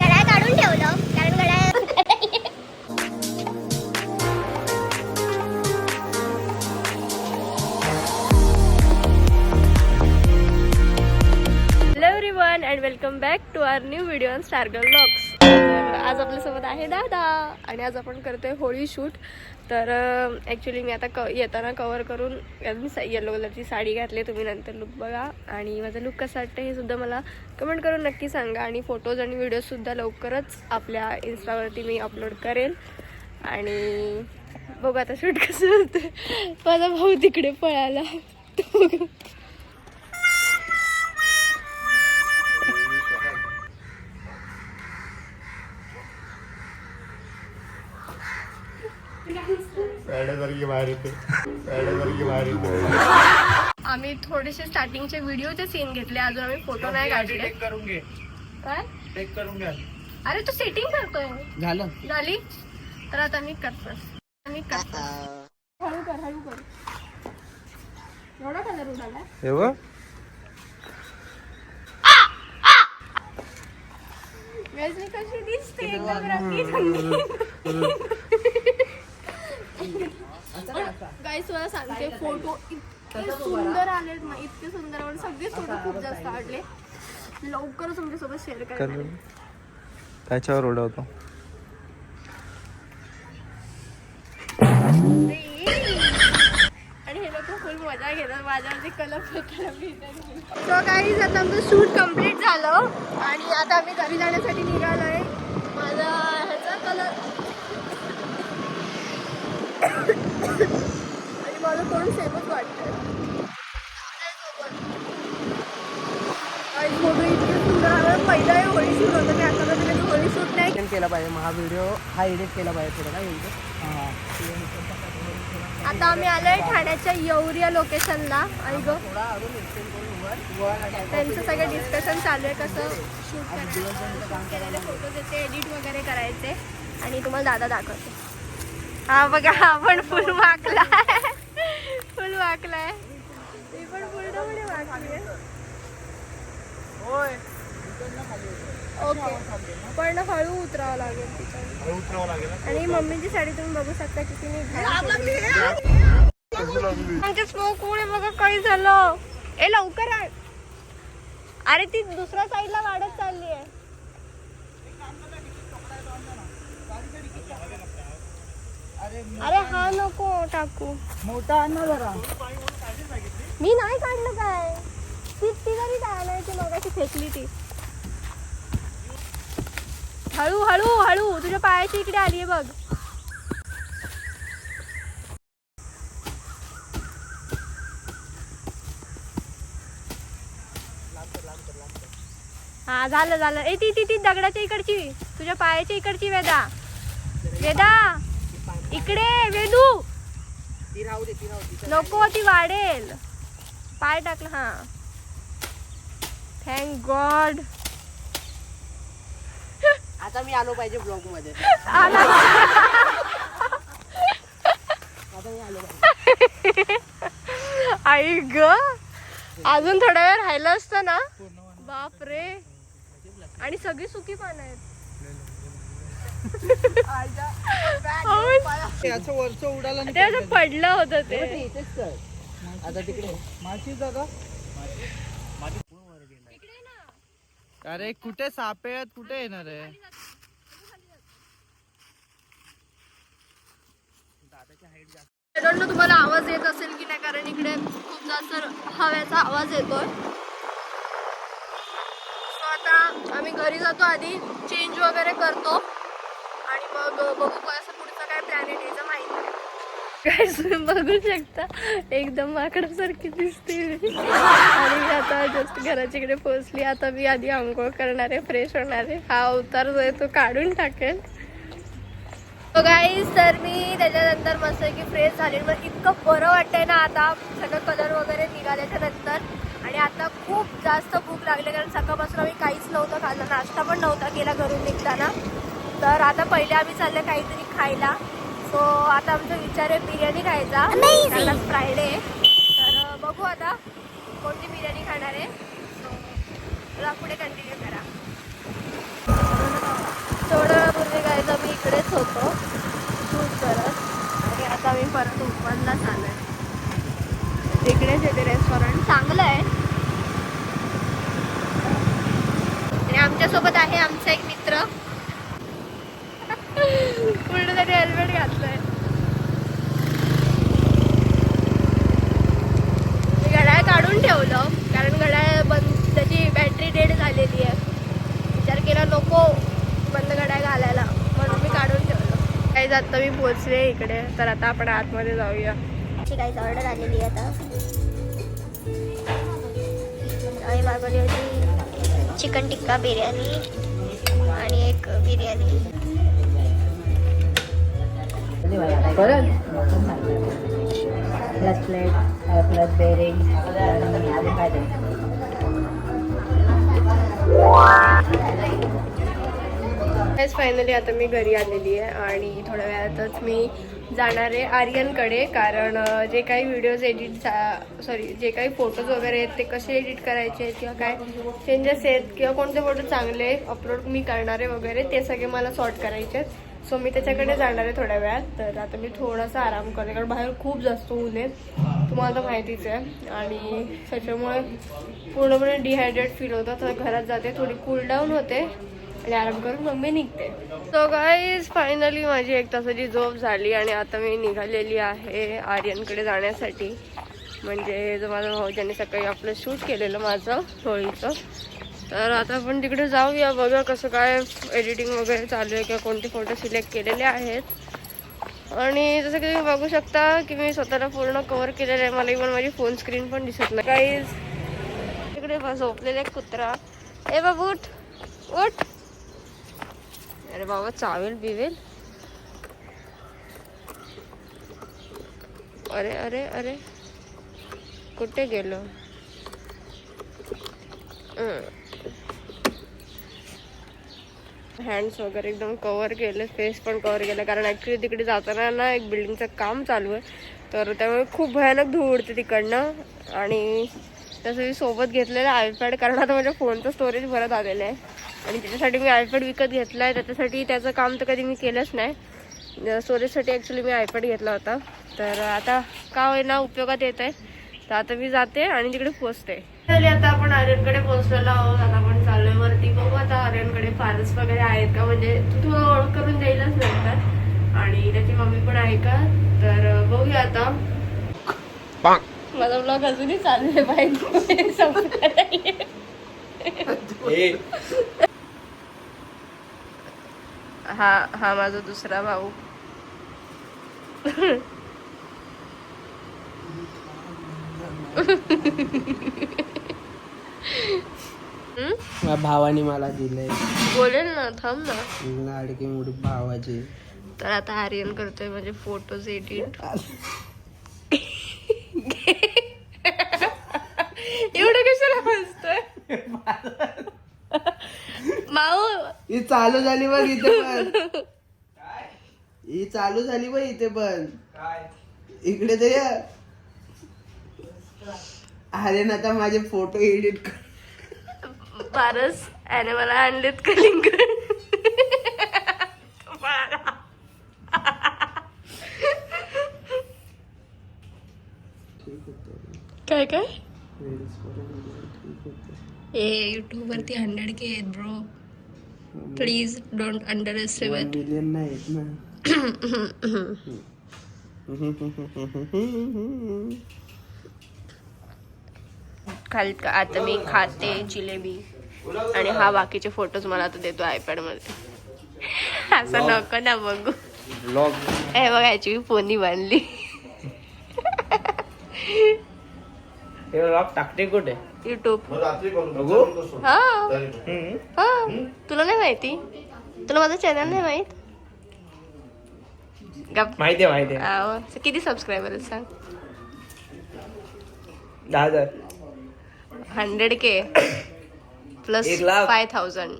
घड्याळ काढून ठेवलं कारण घड्याळ hello everyone and welcome back to our new video on Stargal blogs आज आपल्यासोबत आहे दादा. आणि आज आपण करतोय होळी शूट. तर ॲक्च्युली मी आता क येताना कवर करून येलो कलरची साडी घातली तुम्ही नंतर लुक बघा. आणि माझा लुक कसा वाटतं हे सुद्धा मला कमेंट करून नक्की सांगा. आणि फोटोज आणि व्हिडिओजसुद्धा लवकरच आपल्या इन्स्टावरती मी अपलोड करेल. आणि बघू आता शूट कसं होतं माझा भाऊ तिकडे पळाला. तो बघा. पॅड्यासारखी बाहेर येते पॅड्यासारखी बाहेर येते आम्ही थोडेसे स्टार्टिंगचे व्हिडिओचे सीन घेतले. अजून आम्ही फोटो नाही काढले. टेक करून घे. काय? टेक करून घ्या. अरे तू सेटिंग करतोय. झालं. झाली? तर आता मी करतो मी करतो हळू कर हळू कर. एवढा कलर उडाला? हे बघ वेजनी कशी दिसते? एकदम गाईस मला सांगते फोटो इतके सुंदर आलेत ना इतके सुंदर मला सगळे फोटो खूप जास्त आवडले लवकरच तुमच्यासोबत शेअर करणार त्याच्यावर उडवतो आणि हे लोक फुल मजा घेतात. माझ्यावरती कलर सो काही आता आमचं शूट कंप्लीट झालं. आणि आता आम्ही घरी जाण्यासाठी निघालोय. माझा ह्याचा कलर आणि माझं तोंड सेमच वाटतंय. फोटो इतके सुंदर आलं पहिला होळी शूट होतं. मी आता कधी होळी शूट नाही केला. पाहिजे. हा व्हिडिओ हा एडिट केला पाहिजे थोडा काय आता आम्ही आलोय ठाण्याच्या यवरिया लोकेशनला आणि गो. थोडा त्यांचं सगळं डिस्कशन चालू आहे. कसं शूट करायचं केलेले फोटोज याचे एडिट वगैरे करायचे. आणि तुम्हाला दादा दाखवते. हा बघा हा पण फुल वाकलाय. फुल वाकलाय. मी पण वाकली ओके. पण हळू उतरावं लागेल तिच्यावर उतरावं लागेल आणि मम्मीची साडी तुम्ही बघू शकता किती मी आमचे स्मोक पुढे बघा काही झालं. ए लवकर आण अरे ती दुसऱ्या साईडला वाढत चालली आहे अरे हा नको टाकू. मोठा आण ना जरा. मी नाही काढलं काय? ती ती जरी आणायची मगाशी फेकली ती. हळू हळू हळू तुझ्या पायाची इकडे आली आहे बघ. हा झालं झालं. ए ती ती ती दगडाच्या इकडची. तुझ्या पायाच्या इकडची वेदा. वेदा! इकडे वेदू. ती राहू दे ती राहू दे नको ती वाढेल. पाय टाकलं हा. थँक गॉड आता मी आलो पाहिजे ब्लॉगमध्ये. आला. आता मी आलो पाहिजे. आई ग. अजून थोडा वेळ राहिलं असतं ना? बाप रे आणि सगळी सुकी पानं आहेत. वरचं उडाला ते असं पडलं होतं ते आता तिकडे माझी जागा अरे कुठे सापेत कुठे येणार आहे? तुम्हाला आवाज येत असेल की नाही? कारण इकडे खूप जास्त हव्याचा आवाज येतोय. आता आम्ही घरी जातो आधी चेंज वगैरे करतो. आणि मग बघू कसं पुढचं काय प्लॅन आहे त्याचं माहिती. काय बघू शकता? एकदम माकडासारखी दिसते. आणि आता जस्ट घराच्या इकडे पोहोचली. आता मी आधी आंघोळ करणार आहे फ्रेश होणार आहे. हा अवतार जो आहे तो काढून टाकेल. गाईस तर मी त्याच्यानंतर मस्त की फ्रेश झाली. मग इतकं बरं वाटतंय ना आता. सगळं कलर वगैरे निघाल्याच्या नंतर. आणि आता खूप जास्त भूक लागली कारण सकाळपासून आम्ही काहीच नव्हतं खाल्लं. नाश्ता पण नव्हता केला घरून निघताना. तर आता पहिले आम्ही चाललं काहीतरी खायला. सो आता आमचा विचार आहे बिर्याणी खायचा. कारण फ्रायडे तर बघू आता कोणती बिर्याणी खाणार आहे. So, पुढे कंटिन्यू करा. थोड्या वेळापूर्वी तर मी इकडेच होतो. शूट करत. आणि आता मी परत ओपनला चालू इकडेच येते रेस्टॉरंट चांगलं आहे. आणि आमच्यासोबत आहे आमचा एक मित्र. घातलंय. घड्याळ काढून ठेवलं कारण घड्याळ बंद त्याची बॅटरी डेड झालेली आहे. विचार केला नको बंद घड्याळ घालायला. म्हणून मी काढून ठेवलं. काही आता मी पोचले इकडे तर आता आपण आतमध्ये जाऊया. अशी काही ऑर्डर आलेली आहे आता. आणि मागवली होती चिकन टिक्का बिर्याणी आणि एक बिर्याणी. प्लस प्लेट प्लस बेरिंग अजून काय फायनली आता मी घरी आलेली आहे आणि थोड्या वेळातच मी जाणार आहे आर्यनकडे कारण जे काही व्हिडिओज एडिट सॉरी जे काही फोटोज वगैरे आहेत ते कसे एडिट करायचे आहेत किंवा काय चेंजेस आहेत किंवा कोणते फोटो चांगले अपलोड मी करणार आहे वगैरे ते सगळे मला सॉर्ट करायचे आहेत. सो मी त्याच्याकडे जाणार आहे थोड्या वेळात. तर आता मी थोडासा आराम करते कारण बाहेर खूप जास्त ऊन आहे. तुम्हाला तर माहितीच आहे. आणि त्याच्यामुळे पूर्णपणे डिहायड्रेट फील होतं. तर घरात जाते. थोडी कूल डाऊन होते. आणि आराम करून मग मी निघते. सो गाईज फायनली माझी एक तासाची झोप झाली. आणि आता मी निघालेली आहे आर्यनकडे जाण्यासाठी. म्हणजे जो माझा भाऊ ज्याने सकाळी आपलं शूट केलेलं माझं होळीचं. तर आता आपण तिकडे जाऊया बघा कसं काय एडिटिंग वगैरे चालू आहे किंवा कोणते फोटो सिलेक्ट केलेले आहेत. आणि जसं की तुम्ही बघू शकता की मी स्वतःला पूर्ण कवर केलेलं आहे. मला इव्हन माझी फोन स्क्रीन पण दिसत नाही. काही तिकडे झोपलेला कुत्रा. ए बाबू उठ उठ. अरे बाबा चावेल बिवेल. अरे अरे अरे. कुठे गेलो? हँड्स वगैरे एकदम कवर केले फेस पण कवर केलं. कारण ॲक्च्युली तिकडे जाताना ना एक बिल्डिंगचं काम चालू आहे. तर त्यामुळे खूप भयानक धूळ उडते तिकडनं. आणि तसं मी सोबत घेतलेलं आयपॅड कारण आता माझ्या फोनचं स्टोरेज भरत आलेलं आहे. आणि त्याच्यासाठी मी आयपॅड विकत घेतला आहे. त्याच्यासाठी त्याचं काम तर कधी मी केलंच नाही. स्टोरेजसाठी ॲक्च्युली मी आयपॅड घेतला होता. तर आता का होईना उपयोगात येत आहे तर आता मी जाते आणि तिकडे पोचते. तरी आता आपण आर्यनकडे पोहोचलेलो आहोत. आता आपण चाललोय वरती. बघू आता आर्यनकडे फारस वगैरे आहेत का? म्हणजे तू तुला ओळख करून द्यायलाच नंतर आणि त्याची मम्मी पण आहे का? तर बघूया आता. माझा ब्लॉग अजूनही चालू आहे बाईक संपला नाहीये. हा हा माझा दुसरा भाऊ? माझ्या भावाने मला दिलंय. बोलेल ना थांब ना. लाडकी मुडी भावाचे. तर आता आर्यन करतोय म्हणजे फोटोज एडिट. एवढं कशाला हसतोय? माऊ. ही चालू झाली बघ इथे पण. ही चालू झाली बघ इथे पण. इकडे तर या अरे ना आता माझे फोटो एडिट कर. पारस याने मला आणलेत कलिंगड काय काय ए युट्यूब वरती हंड्रेड के आहेत bro please don't underestimate खाल आता मी खाते जिलेबी आणि हा बाकीचे फोटोज मला आता देतो आयपॅडमध्ये असं नको ना बघू. ब्लॉग हे बघ याची मी पोनी बांधली. हे लॉक टाकते कुठे? युट्यूब? हा. हा. तुला नाही माहिती? तुला माझं चॅनल नाही माहीत? माहितीये आव. किती सबस्क्रायबर सांग. दहा हजार. Hundred K plus five thousand.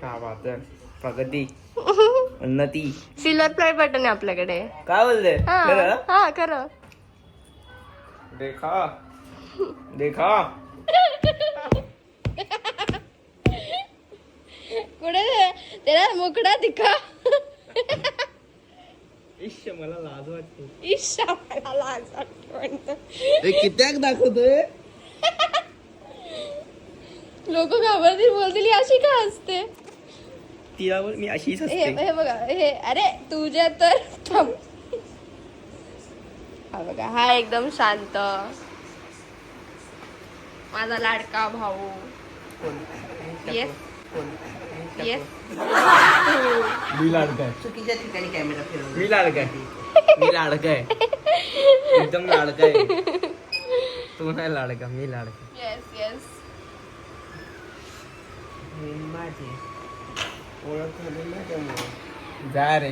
काय बात आहे. प्रगती. उन्नती. सिल्वर प्लाय बटन आहे आपल्याकडे. काय बोलते? हा कर देखा. देखा. कुठे तेरा मोकडा दिखा. इश्य मला लाज वाटतो. इशा मला लाज वाटतो. म्हणतो. कित्याक दाखवतोय? लोक घाबरतील बोलतील "ही अशी का असते तिला बोल मी अशीच हे असते हे बघा हे अरे तुझ्या तर थांब. हा बघा हा एकदम शांत. माझा लाडका भाऊ. येस येस मी लाडकाय चुकीच्या ठिकाणी कॅमेरा फिरवला. मी लाडकाय मी लाडकाय एकदम लाडकाय तू नाही लाडका मी लाडका येस येस माझी. ओळख झाली ना त्यामुळे. जा रे.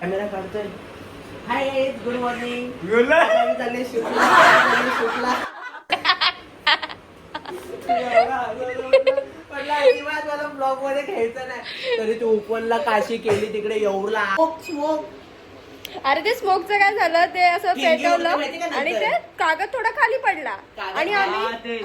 कॅमेरा काढतोय. हाय गुड मॉर्निंग बोला. चालले शूटला चालले शूटला अजिबात मला ब्लॉगमध्ये घ्यायचं नाही. तरी तू ओपनला काशी केली तिकडे एवढला स्मोक अरे ते स्मोकचं काय झालं? ते असं पेटवलं आणि ते? कागद थोडा खाली पडला. आणि आम्ही ते.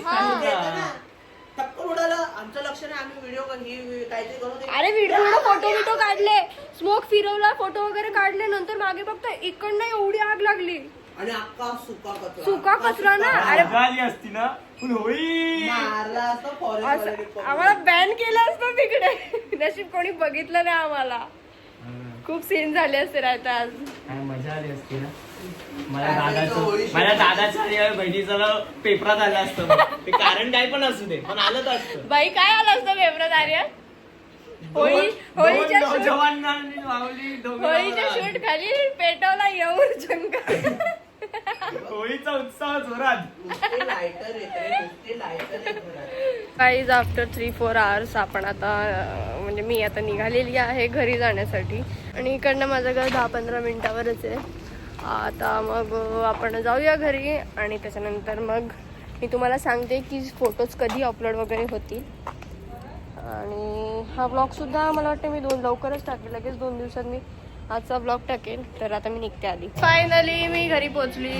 टक्कर उडालं. आमचं लक्ष नाही आम्ही व्हिडिओ ही काहीतरी करू अरे व्हिडिओ फोटो बिटो काढले. स्मोक फिरवला फोटो वगैरे काढले. नंतर मागे फक्त इकडनं एवढी आग लागली. आणि अख्खा सुका कचरा. सुका कचरा ना? अरे झाली असती ना? पण होई मारला असतो असं फॉरेस्ट आम्हाला बॅन केलं असतं तिकडे. नशीब कोणी बघितलं नाही आम्हाला. खूप सीन झाले असते राहता आज काय मजा आली असती ना? होळी दादाचं दादाच्या आणि बहिणीचं पेपरात आलं असतं. ते कारण काय पण असू दे पण आलं तर असतं. बाई काय आलं असतं पेपरात आर्य? होळी होळीच्या दोन शूट जवानांनी माऊली दोघी होळीच्या नवरा. शूट खाली पेटवला येऊन जंगल होळीचा उत्साह जोरात. नुसते लायटर येते नुसते लायटर येते काहीच आफ्टर थ्री फोर आवर्स आपण आता म्हणजे मी आता निघालेली आहे घरी जाण्यासाठी. आणि इकडनं माझं घर दहा पंधरा मिनिटावरच आहे. आता मग आपण जाऊया घरी आणि त्याच्यानंतर मग मी तुम्हाला सांगते की फोटोज कधी अपलोड वगैरे होतील. आणि हा ब्लॉगसुद्धा मला वाटतं मी दोन लवकरच टाकेल. लगेच दोन दिवसात मी आजचा ब्लॉग टाकेल. तर आता मी निघते आधी. फायनली मी घरी पोचली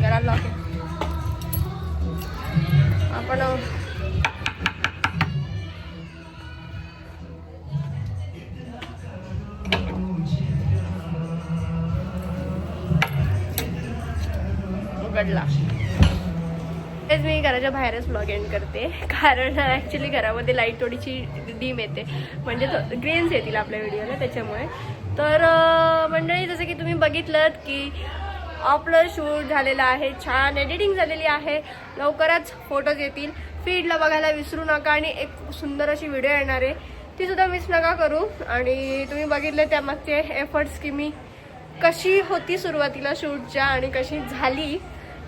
घरात लॉक आपण अं, तेच मी घराच्या बाहेरच ब्लॉग एंड करते. कारण ॲक्च्युली घरामध्ये लाइट थोडीशी डीम येते. म्हणजे ग्रेन्स येतील आपल्या व्हिडिओला त्याच्यामुळे. तर मंडळी जसं की तुम्ही बघितलं की आपलं शूट झालेलं आहे. छान एडिटिंग झालेली आहे. लवकरच फोटोज येतील. फीडला बघायला विसरू नका आणि एक सुंदर अशी व्हिडिओ येणार आहे. तीसुद्धा मिस नका करू. आणि तुम्ही बघितलं त्यामागचे एफर्ट्स की मी कशी होती सुरुवातीला शूटच्या आणि कशी झाली.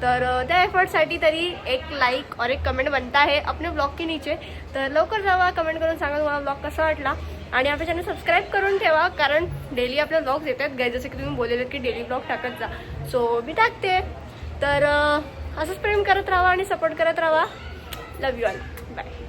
तर त्या एफर्टसाठी तरी एक लाईक और एक कमेंट बनता है अपने ब्लॉग के नीचे. तर लवकर जावा कमेंट करून सांगा तुम्हाला ब्लॉग कसा वाटला. आणि आपल्या चॅनल सबस्क्राईब करून ठेवा कारण डेली आपल्या ब्लॉग्स येतात. गाय जसं की तुम्ही बोललेले की डेली ब्लॉग टाकत जा. सो मी टाकते. तर असंच प्रेम करत राहा आणि सपोर्ट करत राहा. लव यू ऑल बाय